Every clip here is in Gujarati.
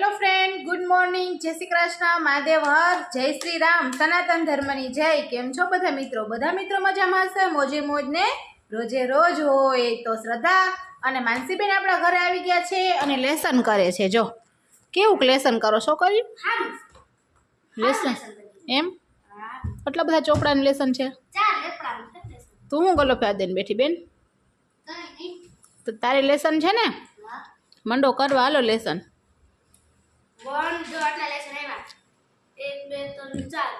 હેલો ફ્રેન્ડ ગુડ મોર્નિંગ જય શ્રી કૃષ્ણ. મહાદેવ હર. જય શ્રી રામ. સનાતન ધર્મની જય. કેમ છો બધા મિત્રો? બધા મિત્રો મજામાં હશે? મોજે મોજ ને રોજે રોજ હોય તો શ્રદ્ધા અને માનસીબેન આપણા ઘરે આવી ગયા છે અને લેસન કરે છે. જો કેવું લેસન કરો? છો કર્યું? લેસન. એમ? આટલા બધા ચોપડાનું લેસન છે? તું હું ગલો ફેર દઈને બેઠી બેન? તો તારે લેસન છે ને? મંડો કરવા હાલો લેસન.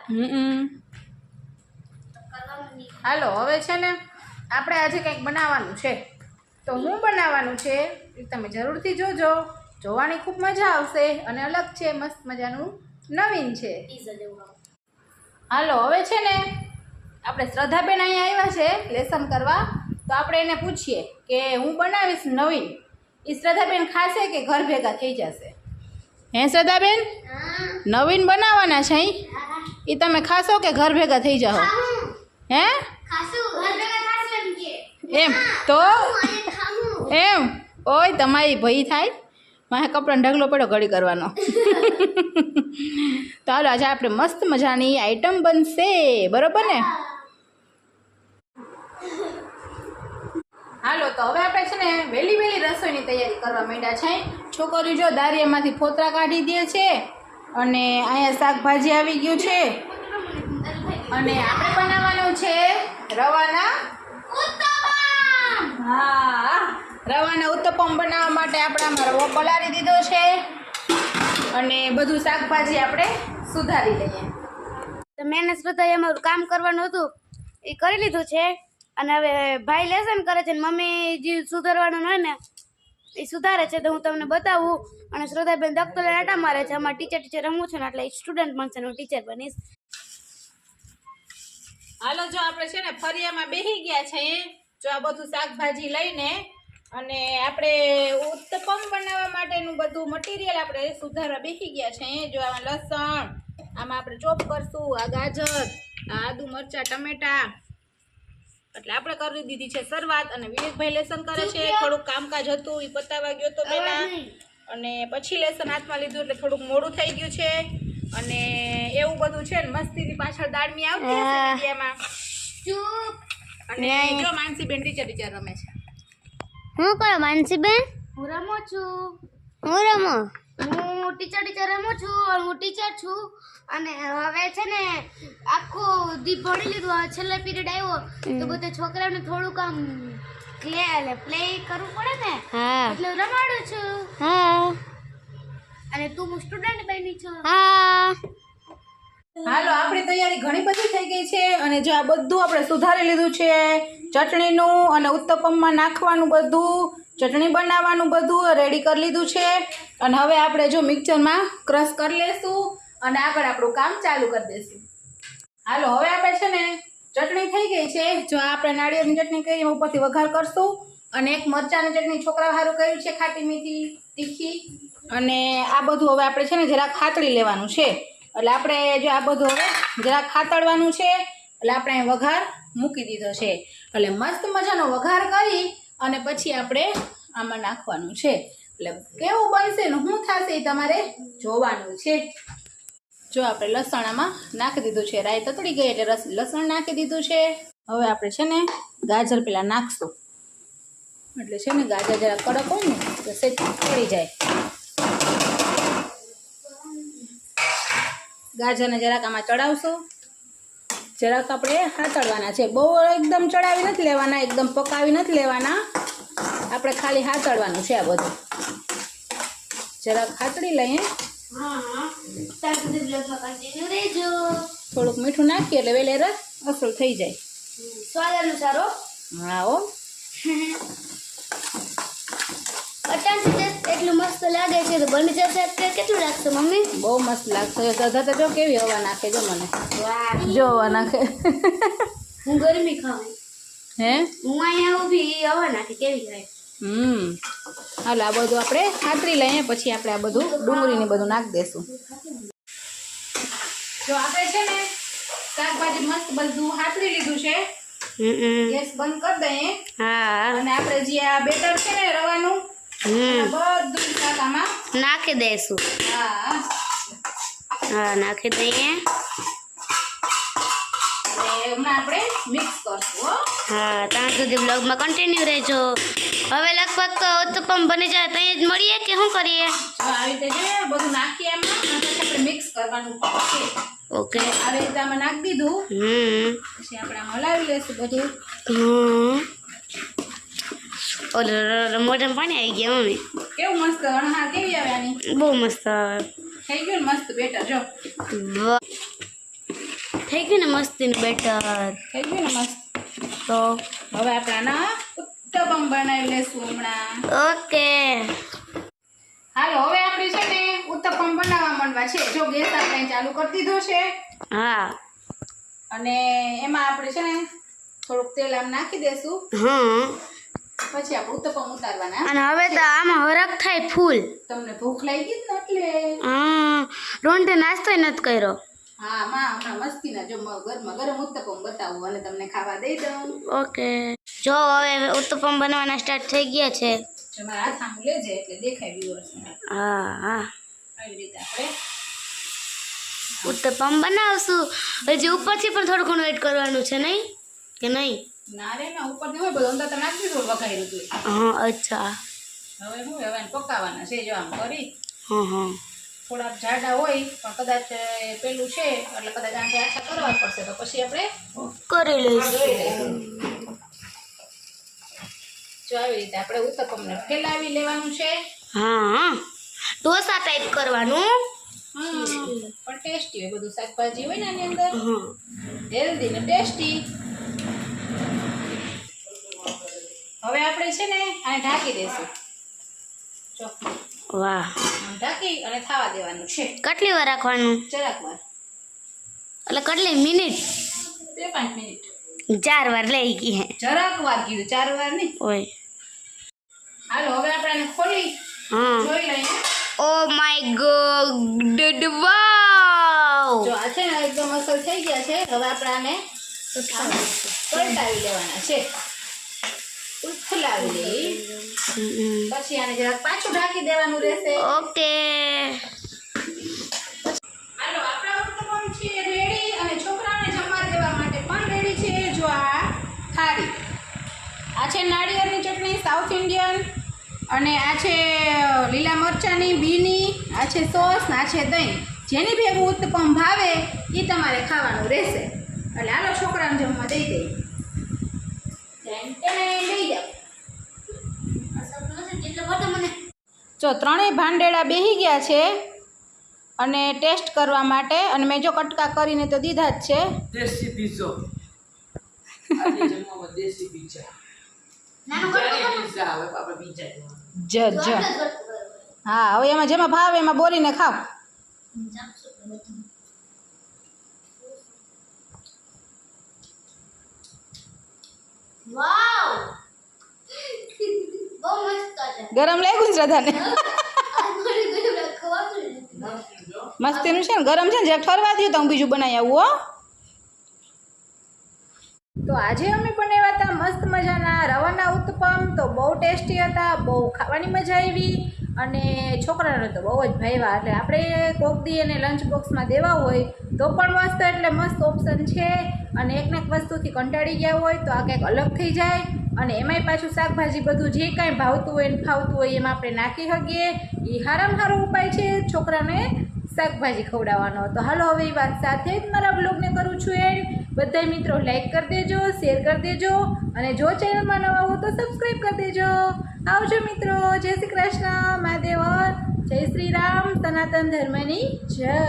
હમ હાલો હવે છે ને આપણે આજે કંઈક બનાવવાનું છે. તો હું બનાવવાનું છે એ તમે જરૂરથી જોજો. જોવાની ખૂબ મજા આવશે અને અલગ છે મસ્ત મજાનું નવીન છે. હાલો હવે છે ને આપણે શ્રદ્ધાબેન અહીંયા આવ્યા છે લેસન કરવા. તો આપણે એને પૂછીએ કે હું બનાવીશ નવીન? એ શ્રદ્ધાબેન ખાશે કે ઘર ભેગા થઈ જશે? હે શ્રદ્ધાબેન? નવીન બનાવવાના છે એ તમે ખાશો કે ઘર ભેગા થઈ જાઓ? હે? એમ તો? એમ. ઓય તમારી ભઈ થાય? મારે કપડાનો ઢગલો પડ્યો ઘડી કરવાનો. તો હાલો આજે આપણે મસ્ત મજાની આઈટમ બનશે. બરાબર ને? હાલો તો હવે આપણે છે ને વહેલી વહેલી રસોઈની તૈયારી કરવા માંડ્યા છે. છોકરીઓ જો દારિયામાંથી ફોતરા કાઢી દે છે અને અહીંયા શાકભાજી આવી ગયું છે. અને આપણે બનાવવાનું છે રવાના હા રવાના ઉત્તપમ બનાવવા માટે આપણે આમાં રવો પલાળી દીધો છે. અને બધું શાકભાજી આપણે સુધારી લઈએ. તો મહેનત બધા અમારું કામ કરવાનું હતું. એ કરી લીધું છે. અને હવે ભાઈ લેસન કરે છે મમ્મી જે સુધારવાનું હોય ને, એ સુધારે છે તો હું તમને બતાવું. અને શ્રદ્ધાબેન દફતર આટા મારે છે. અમારે ટીચર ટીચર રમવું છે ને, એટલે સ્ટુડન્ટ પણ છે હું ટીચર બનીશ. હાલો, જો આપણે છે ને ફરિયામાં બેસી ગયા છે. જો આ બધું શાકભાજી લઈને અને આપણે ઉત્તપમ બનાવવા માટેનું બધું મટીરિયલ આપણે સુધારવા બેસી ગયા છે. જો આમાં લસણ, આમાં આપણે ચોપ કરશું, આ ગાજર આદુ મરચાં, ટમેટા એટલે આપણે કરી દીધી છે શરૂઆત અને વિવેકભાઈ લેસન કરે છે થોડુંક કામકાજ હતું એ પતાવા ગયો તો પેલા અને પછી લેસન હાથમાં લીધું એટલે થોડુંક મોડું થઈ ગયું છે. અને એવું બધું છે ને મસ્તીથી પાછળ દાળમી આવતી હશે ચૂપ. અને જો માનસીબેન ટીચર ટીચર રમે છે. હું કરો માનસીબેન? હું રમું છું. હું રમો? હું ટીચર ટીચર રમું છું અને હું ટીચર છું. અને હવે છે ને આખું દી ભણી લીધું. છેલ્લે પીરિયડ આવ્યો. તો બધા છોકરાઓને થોડુંક આમ ક્લે એટલે પ્લે કરવું પડે ને? એટલે હું રમાડું છું. અને તું હું સ્ટુડન્ટ બની છું. હા. હાલો આપણી તૈયારી ઘણી બધી થઈ ગઈ છે અને જો આ બધું આપણે સુધારી લીધું છે ચટણીનું અને ઉત્તપમમાં નાખવાનું બધું ચટણી બનાવવાનું બધું રેડી કરી લીધું છે. અને હવે આપણે જો મિક્સરમાં ક્રશ કરી લેશું અને આગળ આપણું કામ ચાલુ કરી દઈશું હાલો, હવે આપણે છે ને ચટણી થઈ ગઈ છે. જો આપણે નાળિયેરની ચટણી કરી ઉપરથી વઘાર કરશું. અને એક મરચાંની ચટણી છોકરા સારું કર્યું છે, ખાટી મીઠી, તીખી. અને આ બધું હવે આપણે છે ને જરાક ખાતળી લેવાનું છે. એટલે આપણે જો આ બધું હવે જરાક ખાતળવાનું છે. એટલે આપણે વઘાર મૂકી દીધો છે. એટલે મસ્ત મજાનો વઘાર કરી અને પછી આપણે આમાં નાખવાનું છે. એટલે કેવું બનશે ને શું થશે એ તમારે જોવાનું છે. જો આપણે લસણ આમાં નાખી દીધું છે. રાઈ તતડી ગઈ એટલે લસણ નાખી દીધું છે. હવે આપણે છે ને ગાજર પેલા નાખશું. એટલે છે ને ગાજર જરા કડક હોય ને તો સેજ પડી જાય. ગાજરને જરાક આમાં ચડાવશું. જરાક આપણે હાથળવાના છે. બહુ એકદમ ચડાવી નથી લેવાના એકદમ પકાવી નથી લેવાના. આપણે ખાલી હાથળવાનું છે આ બધું. જરાક હાથળી લઈએ. થોડુંક મીઠું નાખીએ એટલે વેલે રસ અસલ થઈ જાય. સ્વાદ અનુસાર હો. ઓ જ એટલું મસ્ત લાગે છે તો બની જશે. કેટલું લાગશે મમ્મી? બહુ મસ્ત લાગશે. દાદા તો જો કેવી હવા નાખે જો મને. જો હવા નાખે. હું ગરમી ખાઉં. હે? હું અહીંયા ઊભી હવા નાખે કેવી થાય? હમ. હાલો આ બધું આપણે ખાતરી લઈએ પછી આપણે આ બધું ડુંગળીને બધું નાખી દેશું. જો આપણે છે ને શાકભાજી મસ્ત બધું હાથરી લીધું છે. ગેસ બંધ કરી દઈએ. હા. અને આપણે જે આ બેટર છે ને રવાનું નાખી દઈશું. હા હા નાખી દઈએ. આપણે મિક્સ કરશું હા. ત્યાં સુધી બ્લોગમાં કન્ટિન્યુ રહેજો. હવે લગભગ ઉત્તપમ બની જાય ત્યાં જ મળીએ કે શું કરીએ? આવી રીતે બધું નાખીએ એમાં આપણે મિક્સ કરવાનું ઓકે? આવી રીતે આમાં નાખી દીધું. હમ. પછી આપણે હલાવી લેશું બધું. હમ. ઓલે મોઢામાં પાણી આવી ગયા મમ્મી. કેવું મસ્ત અણહાર કેવી આવે આની? બહુ મસ્ત થઈ ગયું ને મસ્ત બેટર જો. થઈ ગયું ને મસ્તીનું બેટર? થઈ ગયું ને મસ્ત. તો? હવે આપણે આના ઉત્તપમ બનાવી લેશું હમણાં. ઓકે. હાલો હવે આપણે છે ને ઉત્તપમ બનાવવા માંડવા છે. જો ગેસ આપણે ચાલુ કરી દીધો છે. હા. અને એમાં આપણે છે ને થોડુંક તેલ આમ નાખી દેશું. હા પછી આ ઉત્તપમ ઉતારવાના. અને હવે તો આમાં હરક થાય ફૂલ. તમને ભૂખ લાગી જ ને એટલે. હા રોંટે નાસ્તો નથી કર્યો. હા માં હમણાં મસ્તીના જો ગરમા ગરમ ઉત્તપમ બતાવું અને તમને ખાવા દઈ દઉં. ઓકે. જો હવે ઉત્તપમ બનવાના સ્ટાર્ટ થઈ ગયા છે. તમારા મારા હાથ આમ લેજે એટલે દેખાય viewers હા હા. આવી રીતે આપણે ઉત્તપમ બનાવશું. હજી ઉપરથી પણ થોડું ઘણું એડ કરવાનું છે નહીં? કે નહીં? ના રે ના ઉપર હોય બધું અંદર તો નાખી દીધું વઘાર્યું હતું હા અચ્છા. હવે શું હવે પકાવવાના છે જો આમ કરી. હા હા. થોડાક જાડા હોય પણ કદાચ પેલું છે એટલે કદાચ આને આછા કરવા પડશે તો પછી આપણે કરી લઈશું. જો આવી રીતે આપણે ઉત્તપમને ફેલાવી લેવાનું છે. હા ઢોસા ટાઈપ કરવાનું. પણ ટેસ્ટી હોય બધું શાકભાજી હોય ને આની અંદર. હેલ્ધી ને ટેસ્ટી. હવે આપણે છે ને આને ઢાંકી દેશું. જો. વાહ. ઢાંકી અને થાવા દેવાનું છે. કેટલી વાર રાખવાનું? જરાક વાર. એટલે કેટલી મિનિટ? બે પાંચ મિનિટ. ચાર વાર લઈ ગઈ હે. જરાક વાર કીધું ચાર વાર નહીં. ઓય. હાલો હવે આપણે આને ખોલી હા. જોઈ લઈએ. Oh my god wow. જો આ છે ને એકદમ અસર થઈ ગયા છે. હવે આપણે આને પલટાવી લેવાના છે. ઉથલાવી. લઈ પછી આને જરાક પાછું ઢાંકી દેવાનું રહેશે. ઓકે. હાલો આપણા ઉત્તપમ છે રેડી અને છોકરાને જમવા દેવા માટે પણ રેડી છે જો આ થાળી. આ છે નાળિયેરની ચટણી સાઉથ ઇન્ડિયન અને આ છે લીલા મરચાંની બીની આ છે સોસ આ છે દહીં. જેની ભેગું ઉત્તપમ ભાવે એ તમારે ખાવાનું રહેશે. એટલે હાલો છોકરાને જમવા દઈ દઈ લઈ જાઓ જો ત્રણેય ભાંડેડા બેહી ગયા છે અને ટેસ્ટ કરવા માટે અને મેં જો કટકા કરીને તો દીધા જ છે. દેશી પીઝો દેશી પીઝા જ જ હા હવે એમાં જેમાં ભાવે એમાં બોરીને ખાવ. વાવ! બહુ મસ્ત છે ગરમ લાગ્યું ને શ્રદ્ધાને? મસ્તી મસ્તીનું છે ને? ગરમ છે ને? જે ઠરવા દઉં તો હું બીજું બનાવી આવું હો. તો આજે અમે બનાવ્યા હતા મસ્ત મજાના. રવાના ઉત્તપમ તો બહુ ટેસ્ટી હતા બહુ ખાવાની મજા આવી. અને છોકરાને તો બહુ જ ભાવ્યા. એટલે આપણે કોક દી એને લંચ બોક્સમાં દેવા હોય તો પણ મસ્ત. એટલે મસ્ત ઓપ્શન છે. અને એકને એક વસ્તુથી કંટાળી ગયા હોય તો આ કંઈક અલગ થઈ જાય. અને એમાંય પાછું શાકભાજી બધું જે કાંઈ ભાવતું હોય ને ફાવતું હોય એમાં આપણે નાખી શકીએ. એ હારામાં સારો ઉપાય છે છોકરાને શાકભાજી ખવડાવવાનો. તો હાલો હવે એ વાત સાથે જ મારા બ્લોગને કરું છું એડ બધા મિત્રો લાઈક કરી દેજો શેર કરી દેજો અને જો ચેનલમાં નવા હો તો સબસ્ક્રાઈબ કરી દેજો. આવજો મિત્રો, જય શ્રી કૃષ્ણ, મહાદેવ, જય શ્રી રામ, સનાતન ધર્મની જય.